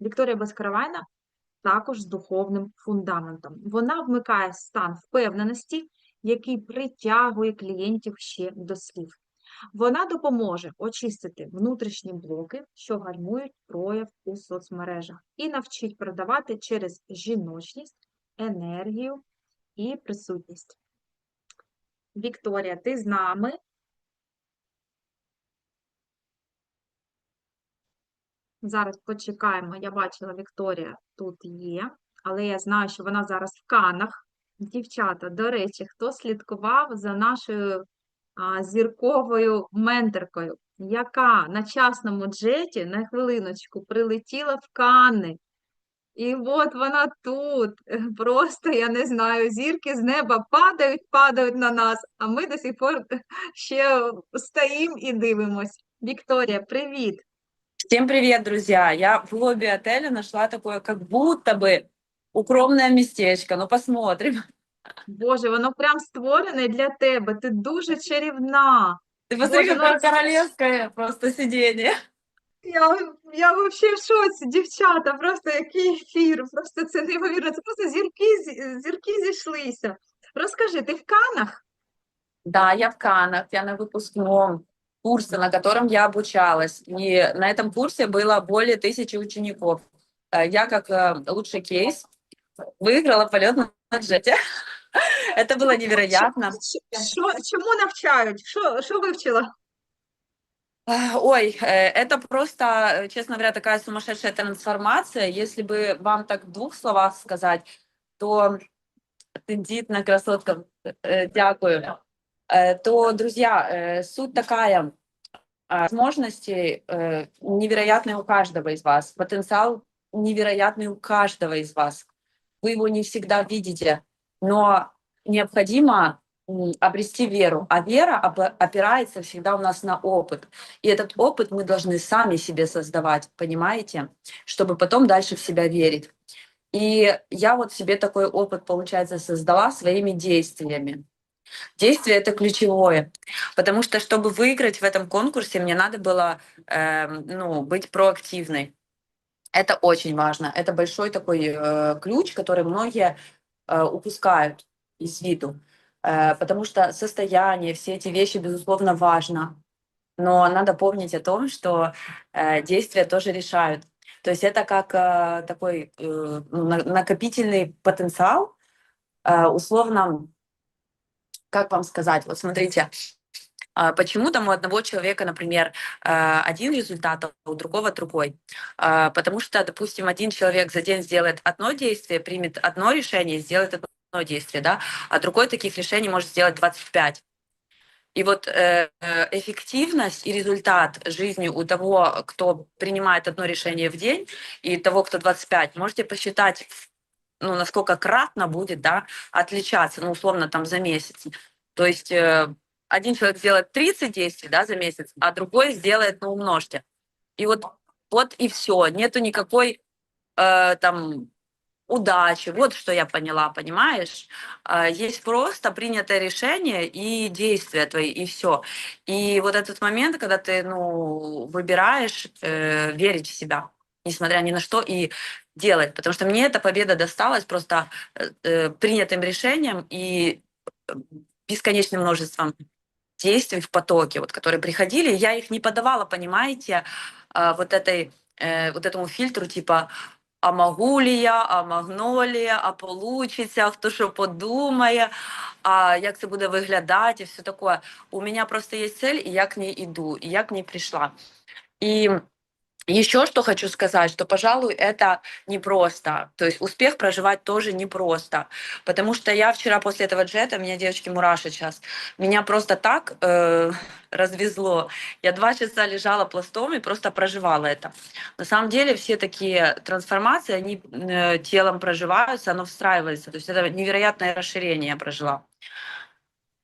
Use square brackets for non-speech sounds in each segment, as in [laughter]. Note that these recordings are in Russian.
Вікторія Безкаравайна також з духовним фундаментом. Вона вмикає стан впевненості, який притягує клієнтів ще до слів. Вона допоможе очистити внутрішні блоки, що гальмують прояв у соцмережах, і навчить продавати через жіночність, енергію і присутність. Вікторія, ти з нами? Зараз почекаємо. Я бачила, Вікторія тут є, але я знаю, що вона зараз в Канах. Дівчата, до речі, хто слідкував за нашою а, зірковою менторкою, яка на частному джеті на хвилиночку прилетіла в Канни. І от вона тут. [laughs] Просто я не знаю, зірки з неба падають, падають на нас, а ми до сих пор [laughs] ще стоїмо і дивимось. Вікторія, привіт! Всем привет, друзья! Я в лобби отеля нашла такое, как будто бы укромное местечко. Ну, посмотрим. Боже, воно прям створене для тебе. Ти дуже чарівна. Ты посмотри, Боже, какое ну- королевское просто сиденье. Я, я взагалі в шоці, дівчата, просто який ефір, просто це неймовірно. Це просто зірки, зі- зірки зійшлися. Розкажи, ти в Канах? Да, я в Канах, я на выпускном курсе, на котором я обучалась. И на этом курсе было более тысячи учеников. Э, Я, как э, лучший кейс, выиграла полет на джете. [laughs] Это было невероятно. Що, чому навчають? Що, що вивчила? А, Ой, э, это просто, э, честно говоря, такая сумасшедшая трансформация. Если бы вам так в двух словах сказать, то тендитна красотка, э, дякую. Э, То, друзья, э, суть такая, а, возможности э, невероятные у каждого из вас, потенциал невероятный у каждого из вас. Вы его не всегда видите, но необходимо обрести веру. А вера опирается всегда у нас на опыт. И этот опыт мы должны сами себе создавать, понимаете? Чтобы потом дальше в себя верить. И я вот себе такой опыт, получается, создала своими действиями. Действие это ключевое, потому что чтобы выиграть в этом конкурсе, мне надо было эм, ну, быть проактивной. Это очень важно. Это большой такой э, ключ, который многие э, упускают из виду. Э, потому что состояние, все эти вещи, безусловно, важно. Но надо помнить о том, что э, действия тоже решают. То есть это как э, такой э, ну, на- накопительный потенциал, э, условно, как вам сказать, вот смотрите, а, почему там у одного человека, например, э, один результат, а у другого другой? А, Потому что, допустим, один человек за день сделает одно действие, примет одно решение, сделает одно действие, да, а другой таких решений может сделать 25. И вот э, э, эффективность и результат жизни у того, кто принимает одно решение в день, и того, кто 25, можете посчитать, ну, насколько кратно будет, да, отличаться, ну, условно, там, за месяц. То есть э, один человек сделает 30 действий, да, за месяц, а другой сделает, ну, умножьте. И вот, вот и все. Нету никакой э, там удачи. Вот что я поняла, понимаешь? А, Есть просто принятое решение и действия твои, и все. И вот этот момент, когда ты, ну, выбираешь э, верить в себя, несмотря ни на что, и делать. Потому что мне эта победа досталась просто э, э, принятым решением и э, бесконечным множеством действий в потоке, вот, которые приходили, я их не подавала, понимаете, а, вот этой, э, вот этому фильтру типа а могу ли я, а могно ли, а получиться, хто що подумає, а як це буде виглядати, і все таке. У меня просто есть цель, и я к ней иду, и я к ней пришла. И еще что хочу сказать, что, пожалуй, это непросто. То есть успех проживать тоже непросто. Потому что я вчера после этого джета, меня девочки мураши сейчас, меня просто так э, развезло. Я два часа лежала пластом и просто проживала это. На самом деле все такие трансформации, они э, телом проживаются, оно встраивается. То есть это невероятное расширение я прожила.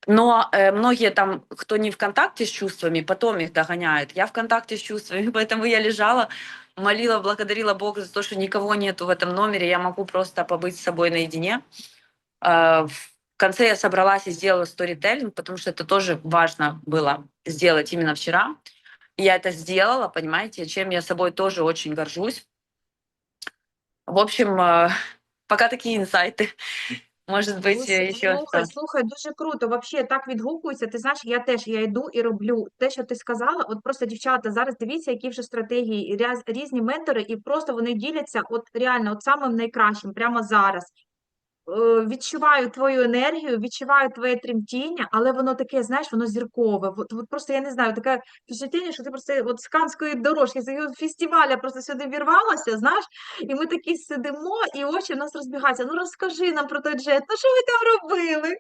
Но э, многие там, кто не в контакте с чувствами, потом их догоняют. Я в контакте с чувствами, [laughs] поэтому я лежала, молила, благодарила Бога за то, что никого нету в этом номере, я могу просто побыть с собой наедине. Э, в конце я собралась и сделала сторителлинг, потому что это тоже важно было сделать именно вчера. Я это сделала, понимаете, чем я собой тоже очень горжусь. В общем, э, пока такие инсайты. Может быть, Слушай, еще слухай, что. слухай, дуже круто. Вообще так відгукується. Ти знаєш, я теж я йду і роблю те, що ти сказала. От просто дівчата, зараз дивіться, які вже стратегії, ряз- різні ментори, і просто вони діляться от реально от самим найкращим прямо зараз. Е, Відчуваю твою енергію, відчуваю твоє тремтіння, але воно таке, знаєш, воно зіркове. От, от просто я не знаю, таке впечатлення, що ти просто от з Канської дорожки, з його фестиваля просто сюди вірвалася, знаєш, і ми такі сидимо, і очі в нас розбігаються. Ну розкажи нам про той джет, ну що ви там робили?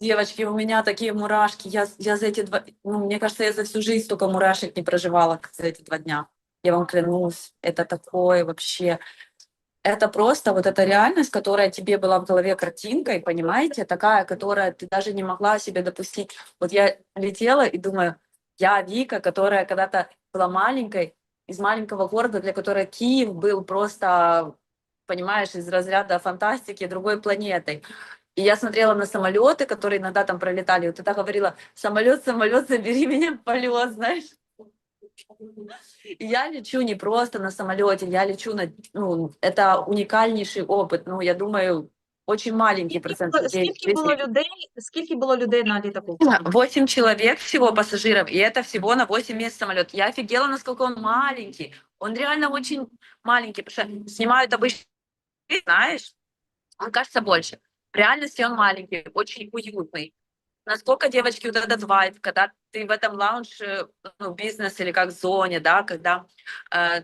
Девочки, у меня такие мурашки. Я, я за эти два... Ну, мне кажется, я за всю жизнь столько мурашек не проживала, как за эти два дня. Я вам клянусь, это такое вообще... Это просто вот эта реальность, которая тебе была в голове картинкой, понимаете, такая, которая ты даже не могла себе допустить. Вот я летела и думаю, я Вика, которая когда-то была маленькой, из маленького города, для которой Киев был просто, понимаешь, из разряда фантастики другой планетой. И я смотрела на самолеты, которые иногда там пролетали. Вот тогда говорила, самолет, самолет, забери меня в полет, знаешь. И я лечу не просто на самолете, я лечу на... Ну, это уникальнейший опыт. Ну, я думаю, очень маленький Скільки процент було, людей. скільки було Если- людей, скільки було людей на літаку? Восемь человек всего пассажиров, и это всего на 8 мест самолет. Я офигела, насколько он маленький. Он реально очень маленький, потому что снимают обычно, знаешь, он кажется больше. В реальности он маленький, очень уютный. Насколько, девочки, вот этот вайб, когда ты в этом лаунж, ну, бизнес или как зоне, да, когда э,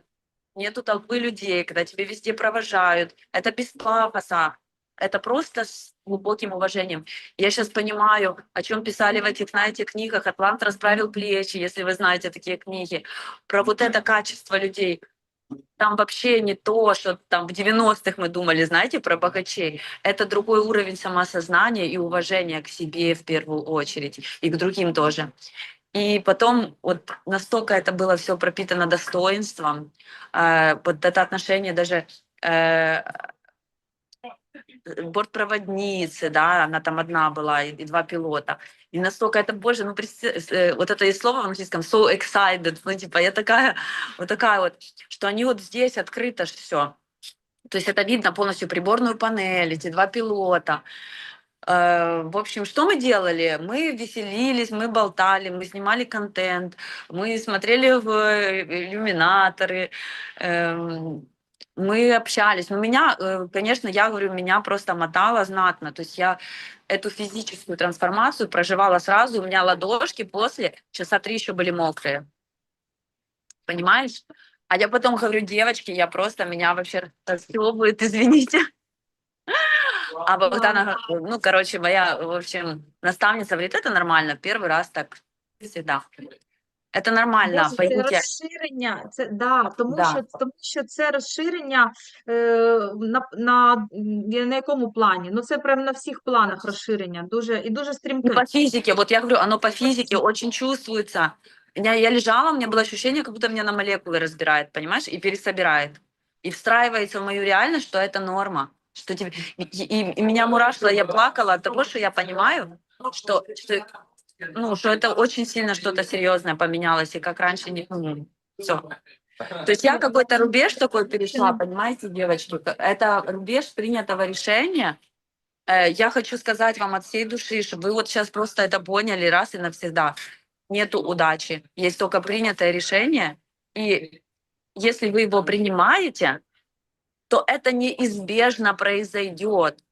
нету толпы людей, когда тебе везде провожают, это без пафоса, это просто с глубоким уважением. Я сейчас понимаю, о чем писали в этих, знаете, книгах. Атлант расправил плечи, если вы знаете такие книги. Про вот это качество людей. Там вообще не то, что там в 90-х мы думали, знаете, про богачей. Это другой уровень самоосознания и уважения к себе в первую очередь, и к другим тоже. И потом вот настолько это было все пропитано достоинством, э, вот это отношение даже э, бортпроводницы, да, она там одна была, и, и два пилота. И настолько это, боже, ну, представь, э, вот это есть слово в английском, so excited, ну, типа, я такая, вот такая вот, что они вот здесь открыто все. То есть это видно полностью приборную панель, эти два пилота. Э, В общем, что мы делали? Мы веселились, мы болтали, мы снимали контент, мы смотрели в э, иллюминаторы, эм, мы общались. Но меня, э, конечно, я говорю, меня просто мотало знатно. То есть я эту физическую трансформацию проживала сразу. У меня ладошки после часа три еще были мокрые. Понимаешь? А я потом говорю, девочки, я просто, меня вообще расстёбывает, извините. А Богдана, ну, короче, моя, в общем, наставница говорит, это нормально, первый раз так всегда. Это нормально, Боже, це поймите. розширення, це да, тому Да. що тому що це розширення е, на, на, м, на якому плані? Ну це прям на всіх планах розширення, дуже і дуже И стрімке. по физике, вот я говорю, оно по физике очень чувствуется. Я, я лежала, у меня было ощущение, как будто меня на молекулы разбирает, понимаешь, и пересобирает. И встраивается в мою реальность, что это норма. Что тебе... и, и- и меня мурашило, я плакала от того, что я понимаю, что, что, ну, что это очень сильно что-то серьезное поменялось, и как раньше не... все. То есть я какой-то рубеж такой перешла, понимаете, девочки? Это рубеж принятого решения. Э, Я хочу сказать вам от всей души, чтобы вы вот сейчас просто это поняли раз и навсегда. Нету удачи, есть только принятое решение. И если вы его принимаете, то это неизбежно произойдет.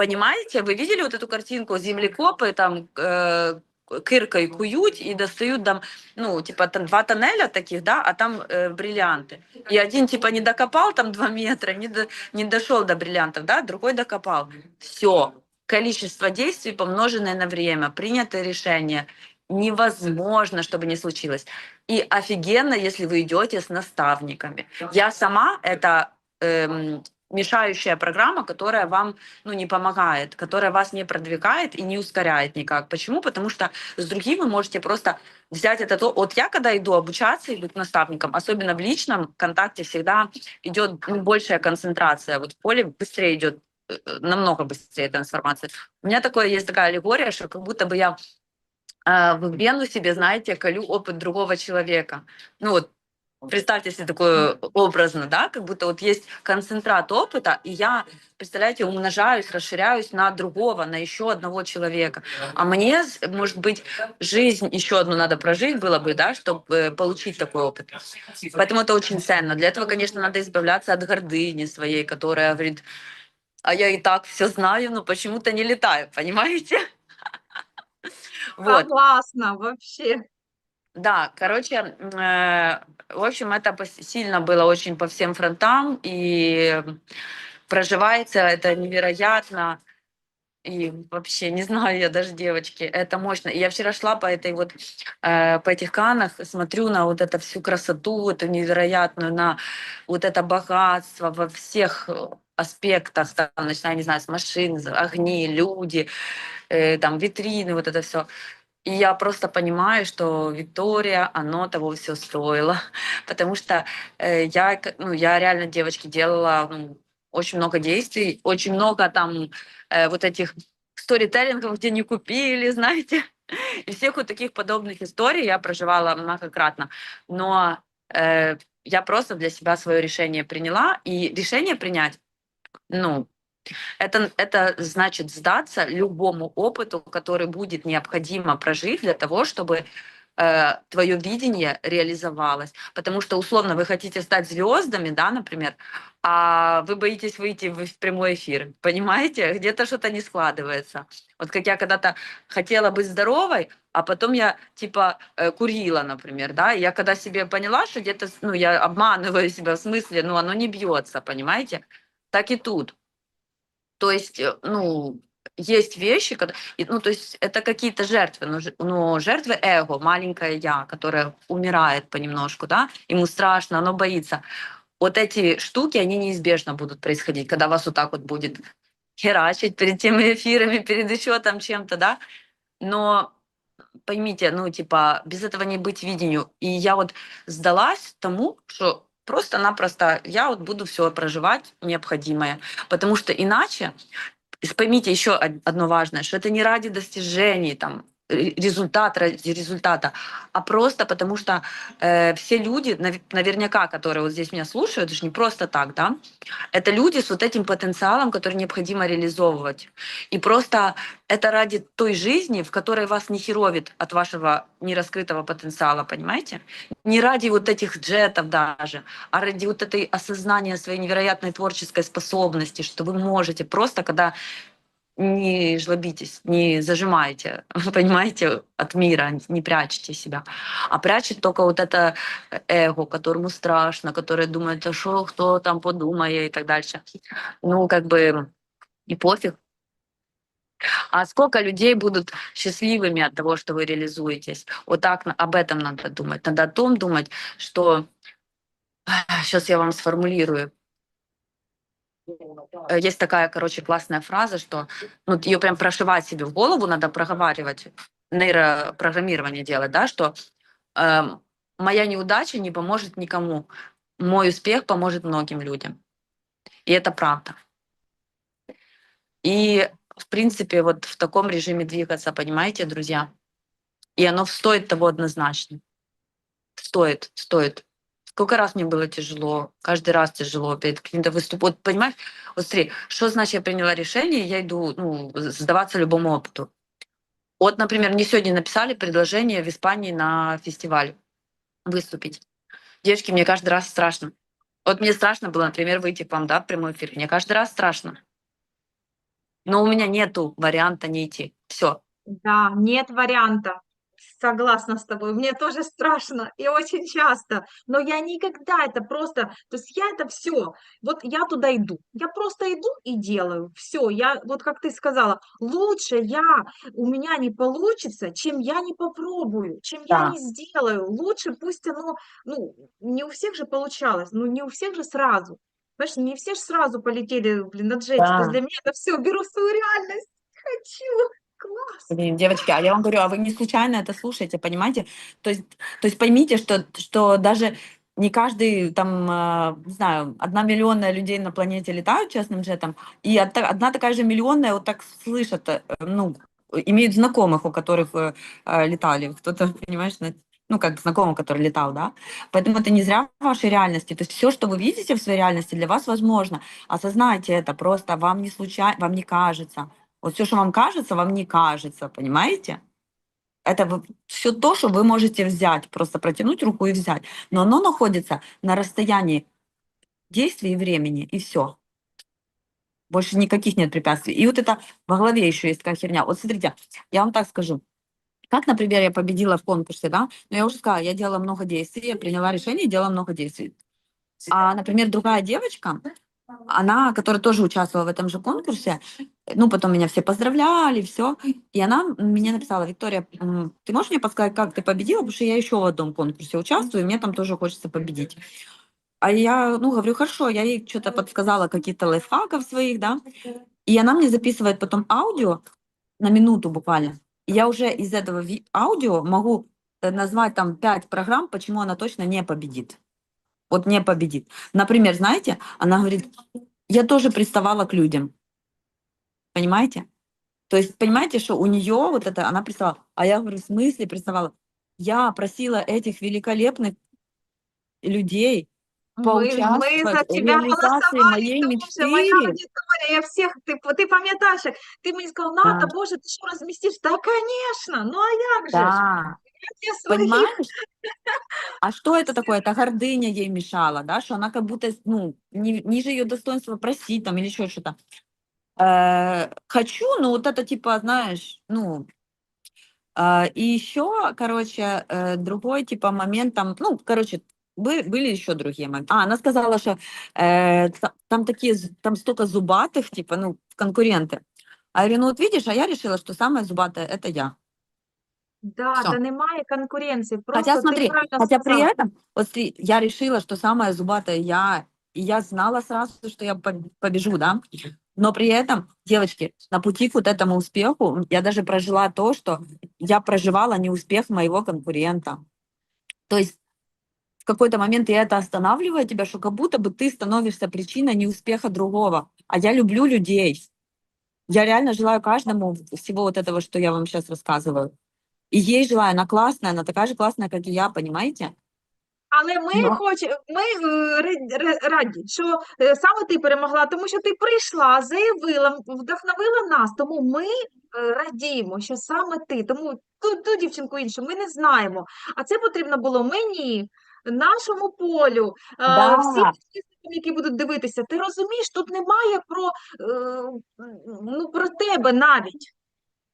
Понимаете? Вы видели вот эту картинку? Землекопы там э, киркой куют и достают там, ну, типа там два тоннеля таких, да, а там э, бриллианты. И один типа не докопал там два метра, не, до- не дошел до бриллиантов, да, другой докопал. Все. Количество действий, помноженное на время, принятое решение. Невозможно, чтобы не случилось. И офигенно, если вы идете с наставниками. Я сама это эм, мешающая программа, которая вам ну, не помогает, которая вас не продвигает и не ускоряет никак. Почему? Потому что с другим вы можете просто взять это. то- Вот я, когда иду обучаться, иду к наставникам, особенно в личном контакте, всегда идет ну, большая концентрация. Вот в поле быстрее идет, э, намного быстрее трансформация. У меня такое есть такая аллегория, что как будто бы я э, в вену себе, знаете, колю опыт другого человека. Ну вот Представьте себе такое образно, да, как будто вот есть концентрат опыта, и я, представляете, умножаюсь, расширяюсь на другого, на еще одного человека. А мне, может быть, жизнь еще одну надо прожить было бы, да, чтобы получить такой опыт. Поэтому это очень ценно. Для этого, конечно, надо избавляться от гордыни своей, которая говорит, а я и так все знаю, но почему-то не летаю, [laughs] понимаете? Вот. Согласна, вообще. Да, короче, э, в общем, это сильно было очень по всем фронтам, и проживается это невероятно. И вообще, не знаю я даже, девочки, это мощно. Я вчера шла по этой вот, э, по этих канах, смотрю на вот эту всю красоту, эту невероятную, на вот это богатство во всех аспектах, там, начиная, не знаю, с машин, огни, люди, э, там, витрины, вот это все. И я просто понимаю, что Виктория, оно того все стоило, [laughs] потому что э, я, ну, я реально, девочки, делала ну, очень много действий, очень много там э, вот этих сторителлингов, где не купили, [laughs] знаете, и всех вот таких подобных историй я проживала многократно. Но э, я просто для себя свое решение приняла, и решение принять, ну, это, это значит сдаться любому опыту, который будет необходимо прожить для того, чтобы э, твое видение реализовалось. Потому что, условно, вы хотите стать звездами, да, например, а вы боитесь выйти в, прямой эфир. Понимаете? Где-то что-то не складывается. Вот как я когда-то хотела быть здоровой, а потом я типа э, курила, например, да, я когда себе поняла, что где-то, ну, я обманываю себя в смысле, ну, оно не бьется, понимаете? Так и тут. То есть, э, ну, есть вещи, и, ну, то есть это какие-то жертвы, но, но жертвы эго, маленькое я, которое умирает понемножку, да, ему страшно, оно боится. Вот эти штуки, они неизбежно будут происходить, когда вас вот так вот будет херачить перед теми эфирами, перед еще там чем-то, да, но поймите, ну, типа, без этого не быть видению. И я вот сдалась тому, что просто-напросто я вот буду все проживать необходимое, потому что иначе поймите еще од- одно важное, что это не ради достижений, там, результат ради результата, а просто потому что э, все люди, нав- наверняка, которые вот здесь меня слушают, это же не просто так, да, это люди с вот этим потенциалом, который необходимо реализовывать. И просто это ради той жизни, в которой вас не херовит от вашего нераскрытого потенциала, понимаете? Не ради вот этих джетов даже, а ради вот этой осознания своей невероятной творческой способности, что вы можете просто, когда не жлобитесь, не зажимаете, [laughs] понимаете, от мира, не прячете себя, а прячет только вот это эго, которому страшно, которое думает, а что, кто там подумает и так дальше. Ну, как бы и пофиг. А сколько людей будут счастливыми от того, что вы реализуетесь? Вот так об этом надо думать. Надо о том думать, что [sighs] сейчас я вам сформулирую. Э, Есть такая, короче, классная фраза, что ну, ее прям прошивать себе в голову, надо проговаривать, нейропрограммирование делать, да, что эм, моя неудача не поможет никому, мой успех поможет многим людям. И это правда. И, в принципе, вот в таком режиме двигаться, понимаете, друзья? И оно стоит того однозначно. Стоит, стоит. Сколько раз мне было тяжело, каждый раз тяжело перед каким-то выступ. Вот понимаешь, вот смотри, что значит я приняла решение, я иду ну, сдаваться любому опыту. Вот, например, мне сегодня написали предложение в Испании на фестиваль выступить. Девочки, мне каждый раз страшно. Вот мне страшно было, например, выйти к вам, да, в прямой эфир. Мне каждый раз страшно. Но у меня нету варианта не идти. Все. Да, нет варианта. Согласна с тобой. Мне тоже страшно и очень часто. Но я никогда это просто... То есть я это все. Вот я туда иду. Я просто иду и делаю. Все. Я, вот как ты сказала, лучше я, у меня не получится, чем я не попробую, чем я Да. не сделаю. Лучше пусть оно... Ну, не у всех же получалось. Ну, не у всех же сразу. Понимаешь, не все же сразу полетели, блин, на джете. То есть Да. для меня это все, беру свою реальность. Хочу. Блин, девочки, а я вам говорю, а вы не случайно это слушаете, понимаете? То есть, то есть поймите, что, что даже не каждый, там, э, не знаю, одна миллионная людей на планете летают частным джетом, и од- одна такая же миллионная вот так слышат, э, ну, имеют знакомых, у которых э, э, летали. Кто-то, понимаешь, на- ну, как знакомый, который летал, да. Поэтому это не зря в вашей реальности. То есть все, что вы видите в своей реальности, для вас возможно. Осознайте это, просто вам не случайно, вам не кажется. Вот все, что вам кажется, вам не кажется, понимаете? Это все то, что вы можете взять, просто протянуть руку и взять. Но оно находится на расстоянии действия и времени, и все. Больше никаких нет препятствий. И вот это во голове еще есть такая херня. Вот смотрите, я вам так скажу. Как, например, я победила в конкурсе, да? Но я уже сказала, я делала много действий, я приняла решение делала много действий. А, например, другая девочка, она, которая тоже участвовала в этом же конкурсе, ну, потом меня все поздравляли, все, и она мне написала, Виктория, ты можешь мне подсказать, как ты победила, потому что я еще в одном конкурсе участвую, и мне там тоже хочется победить. А я, ну, говорю, хорошо, я ей что-то подсказала, какие-то лайфхаков своих, да, и она мне записывает потом аудио на минуту буквально. И я уже из этого аудио могу э, назвать там пять программ, почему она точно не победит Вот не победит. Например, знаете, она говорит, я тоже приставала к людям. Понимаете? То есть, понимаете, что у нее вот это, она приставала. А я говорю, в смысле приставала? Я просила этих великолепных людей Ми, ми за поучаствовать в тебе реализации голосували, моей тому що моя мечты. аудиторія, я всіх, ти, ти пам'ятаєш, як ти мені сказав, Ната, Да. Боже, ти що розмістиш? Та, звісно, ну а як же ж? Да, Я своїх понимаешь? А что это такое? Это гордыня ей мешала, да, что она как будто, ну, ни- ниже ее достоинства просить там или еще что-то. Э, хочу, ну, вот это типа, знаешь, ну, а, и еще, короче, э, другой типа момент там, ну, короче, бы- были еще другие моменты. А, она сказала, что э, та- там такие, там столько зубатых, типа, ну, конкуренты. А я говорю, ну вот видишь, а я решила, что самая зубатая это я. Да, Всё. та немає конкуренції. Просто Хотя ти смотри, правильно хотя при сказала. этом, вот смотри, я решила, что самая зубатая я, и я знала сразу, что я поб- побежу, да, но при этом, девочки, на пути к вот этому успеху я даже прожила то, что я проживала не успех моего конкурента. То есть в какой-то момент и это останавливает тебя, что как будто бы ты становишься причиной неуспеха другого. А я люблю людей. Я реально желаю каждому всего вот этого, что я вам сейчас рассказываю. И ей желаю, она классная, она такая же классная, как и я, понимаете? Але ми Ну. хочемо, ми е, ри- ри- раді, що е, саме ти перемогла, тому що ти прийшла, заявила, вдохновила нас. Тому ми е, радіємо, що саме ти. Тому ту, ту дівчинку іншу ми не знаємо. А це потрібно було мені, нашому полю, е, Да. всім які будуть дивитися. Ти розумієш, тут немає про, е, ну, про тебе навіть.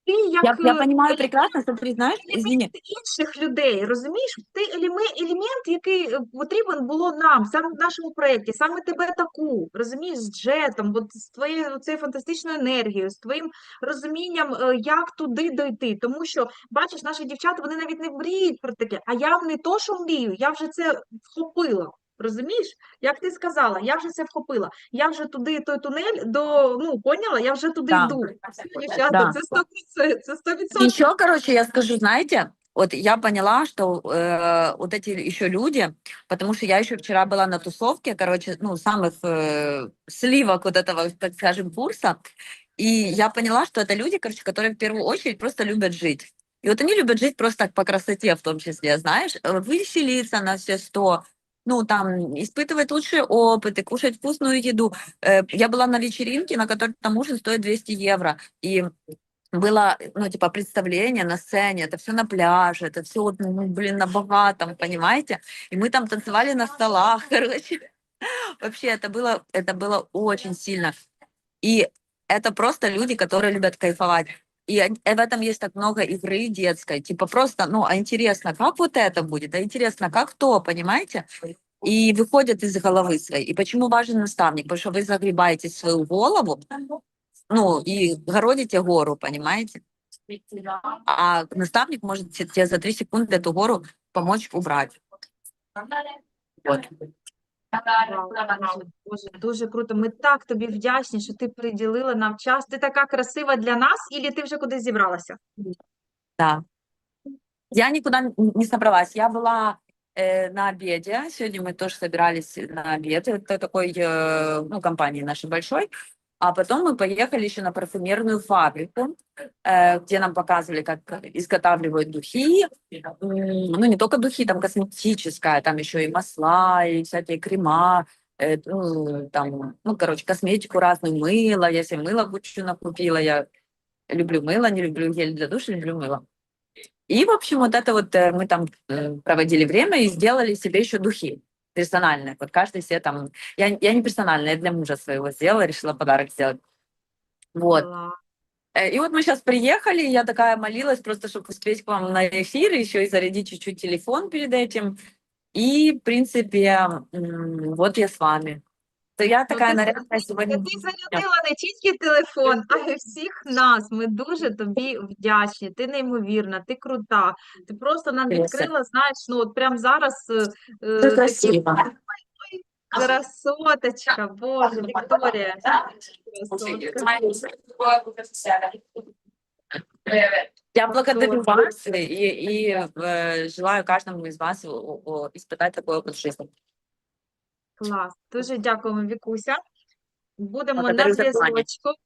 Ти як Я, я е, понимаю прекрасно, смотри, знаешь, извини, елемент інших людей, розумієш? Ти елемент, елемент, який е, потрібен було нам, саме в нашому проєкті, саме тебе таку, розумієш, з джетом, от з твоєю цією фантастичною енергією, з твоїм розумінням, е, як туди дойти. Тому що, бачиш, наші дівчата, вони навіть не мріють про таке, а я не то, що мрію, я вже це вхопила. Розумієш? Як ти сказала, я вже це вхопила. Я вже туди, той тунель, до, ну, поняла, я вже туди Да. йду. Все, дівчата, Да. це 100%, це 100%. Еще, короче, я скажу, знаете, вот я поняла, что э, вот эти еще люди, потому что я еще вчера была на тусовке, короче, ну, самых э, сливок вот этого, так скажем, курса, и я поняла, что это люди, короче, которые в первую очередь просто любят жить. И вот они любят жить просто так по красоте в том числе, знаешь, э, веселиться на все сто, ну, там, испытывать лучшие опыты, кушать вкусную еду. Э, я была на вечеринке, на которой там ужин стоит 200 евро, и было, ну, типа, представление на сцене, это все на пляже, это все, ну, блин, на богатом, понимаете? И мы там танцевали на столах, [laughs] короче. Вообще, это было, это было очень сильно. И это просто люди, которые любят кайфовать. И э, в этом есть так много игры детской. Типа просто, ну, а интересно, как вот это будет? А интересно, как то, понимаете? И выходят из головы своей. И почему важен наставник? Потому что вы загребаете свою голову, ну, и городите гору, понимаете? А наставник может те- тебе за три секунды эту гору помочь убрать. Вот. Вау, вау, Боже, дуже круто. Ми так тобі вдячні, що ти приділила нам час. Ти така красива для нас, і ти вже кудись зібралася? Да. Я никуда н- не собралась. Я была э, на обеде. Сегодня мы тоже собирались на обед. Это такой, э, ну, компании нашей большой. А потом мы поехали еще на парфюмерную фабрику, э, где нам показывали, как изготавливают духи. Ну, не только духи, там косметическая, там еще и масла, и всякие крема, э, ну, там, ну, короче, косметику разную, мыло. Я себе мыло кучу накупила. Я люблю мыло, не люблю гель для душа, люблю мыло. И, в общем, вот это вот э, мы там проводили время и сделали себе еще духи персональные. Вот каждый себе там... Я, я не персональная, я для мужа своего сделала, решила подарок сделать. Вот. Э, И вот мы сейчас приехали, я такая молилась просто, чтобы успеть к вам на эфир, еще и зарядить чуть-чуть телефон перед этим. И, в принципе, вот я с вами. То я такая ти нарядная сегодня. Ти зарядила не тільки телефон, а й всіх нас. Ми дуже тобі вдячні. Ти неймовірна, ти крута. Ти просто нам Дякую. відкрила, знаєш, ну от прямо зараз е, е, Це такі красиво. красоточка, Боже, Вікторія. красотка. Я благодарю Здорово. вас и, и э, желаю каждому из вас о- о- испытать такой опыт жизни. Клас. Дуже дякуємо, Вікуся. Будемо на Благодарю за внимание. зв'язочку.